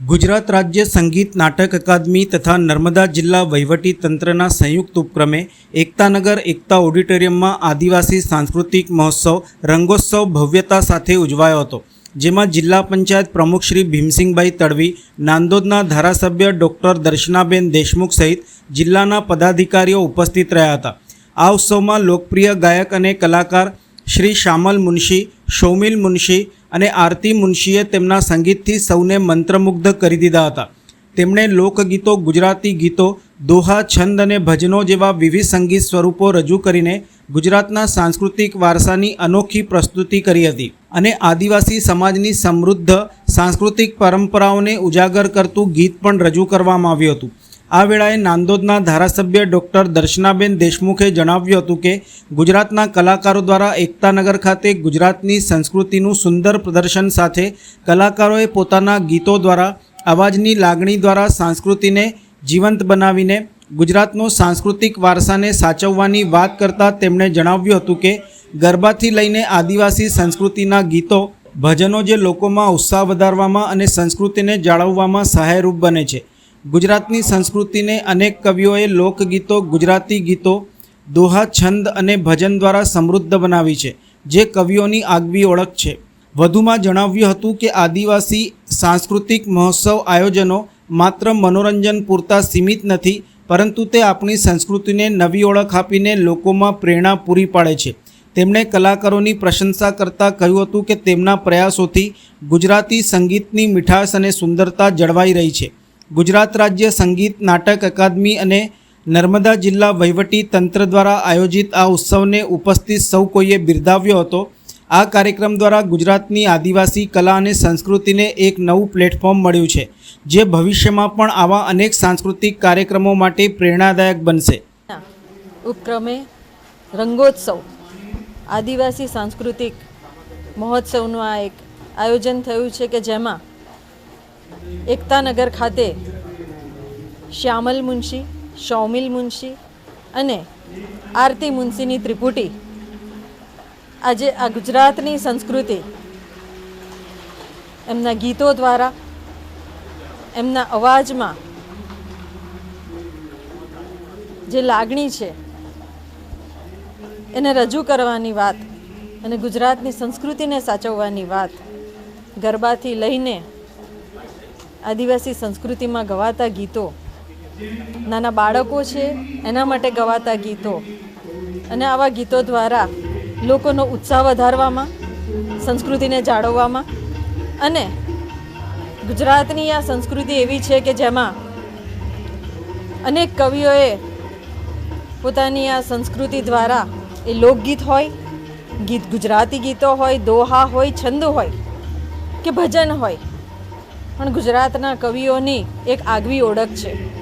ગુજરાત રાજ્ય સંગીત નાટક અકાદમી તથા નર્મદા જિલ્લા વહીવટી તંત્રના સંયુક્ત ઉપક્રમે એકતાનગર એકતા ઓડિટોરિયમમાં આદિવાસી સાંસ્કૃતિક મહોત્સવ, રંગોત્સવ ભવ્યતા સાથે ઉજવાયો હતો, જેમાં જિલ્લા પંચાયત પ્રમુખ શ્રી ભીમસિંહભાઈ તડવી, નાંદોદના ધારાસભ્ય ડૉક્ટર દર્શનાબેન દેશમુખ સહિત જિલ્લાના પદાધિકારીઓ ઉપસ્થિત રહ્યા હતા. આ ઉત્સવમાં લોકપ્રિય ગાયક અને કલાકાર શ્રી શામલ મુનશી, શૌમિલ મુનશી અને આરતી મુનશીએ તેમના સંગીતથી સૌને મંત્રમુગ્ધ કરી દીધા હતા. તેમણે લોકગીતો, ગુજરાતી ગીતો, દોહા, છંદ અને ભજનો જેવા વિવિધ સંગીત સ્વરૂપો રજૂ કરીને ગુજરાતના સાંસ્કૃતિક વારસાની અનોખી પ્રસ્તુતિ કરી હતી અને આદિવાસી સમાજની સમૃદ્ધ સાંસ્કૃતિક પરંપરાઓને ઉજાગર કરતું ગીત પણ રજૂ કરવામાં આવ્યું હતું. આ વેળાએ નાંદોદના ધારાસભ્ય ડૉક્ટર દર્શનાબેન દેશમુખે જણાવ્યું હતું કે ગુજરાતના કલાકારો દ્વારા એકતાનગર ખાતે ગુજરાતની સંસ્કૃતિનું સુંદર પ્રદર્શન સાથે કલાકારોએ પોતાના ગીતો દ્વારા, અવાજની લાગણી દ્વારા સંસ્કૃતિને જીવંત બનાવીને ગુજરાતનો સાંસ્કૃતિક વારસાને સાચવવાની વાત કરતાં તેમણે જણાવ્યું હતું કે ગરબાથી લઈને આદિવાસી સંસ્કૃતિના ગીતો ભજનો જે લોકોમાં ઉત્સાહ વધારવામાં અને સંસ્કૃતિને જાળવવામાં સહાયરૂપ બને છે. ગુજરાતની સંસ્કૃતિને અનેક કવિઓએ લોકગીતો, ગુજરાતી ગીતો, દોહા, છંદ અને ભજન દ્વારા સમૃદ્ધ બનાવી છે, જે કવિઓની આગવી ઓળખ છે. વધુમાં જણાવ્યું હતું કે આદિવાસી સાંસ્કૃતિક મહોત્સવ આયોજનો માત્ર મનોરંજન પૂરતા સીમિત નથી, પરંતુ તે આપણી સંસ્કૃતિને નવી ઓળખ આપીને લોકોમાં પ્રેરણા પૂરી પાડે છે. તેમણે કલાકારોની પ્રશંસા કરતાં કહ્યું હતું કે તેમના પ્રયાસોથી ગુજરાતી સંગીતની મીઠાશ અને સુંદરતા જળવાઈ રહી છે. ગુજરાત રાજ્ય સંગીત નાટક અકાદમી અને નર્મદા જિલ્લા વહીવટી તંત્ર દ્વારા આયોજિત આ ઉત્સવને ઉપસ્થિત સૌ કોઈએ બિરદાવ્યો હતો. આ કાર્યક્રમ દ્વારા ગુજરાતની આદિવાસી કલા અને સંસ્કૃતિને એક નવું પ્લેટફોર્મ મળ્યું છે, જે ભવિષ્યમાં પણ આવા અનેક સાંસ્કૃતિક કાર્યક્રમો માટે પ્રેરણાદાયક બનશે. ઉપક્રમે રંગોત્સવ, આદિવાસી સાંસ્કૃતિક મહોત્સવનું આ એક આયોજન થયું છે કે જેમાં એકતાનગર ખાતે શ્યામલ મુનશી શૌમિલ મુનશી અને આરતી મુનશીની ત્રિપુટી આજે આ ગુજરાતની સંસ્કૃતિ એમના ગીતો દ્વારા, એમના અવાજમાં જે લાગણી છે, એને રજૂ કરવાની વાત અને ગુજરાતની સંસ્કૃતિને સાચવવાની વાત ગરબાથી લઈને આદિવાસી સંસ્કૃતિમાં ગવાતા ગીતો. નાના બાળકો છે, એના માટે ગવાતા ગીતો. અને આવા ગીતો દ્વારા લોકોનો ઉત્સાહ વધારવામાં, સંસ્કૃતિને જાળવવામાં અને ગુજરાતની આ સંસ્કૃતિ એવી છે કે જેમાં અનેક કવિઓએ પોતાની આ સંસ્કૃતિ દ્વારા એ લોકગીત હોય, ગીત ગુજરાતી ગીતો હોય, દોહા હોય, છંદ હોય કે ભજન હોય પણ ગુજરાતના કવિઓની એક આગવી ઓળખ છે.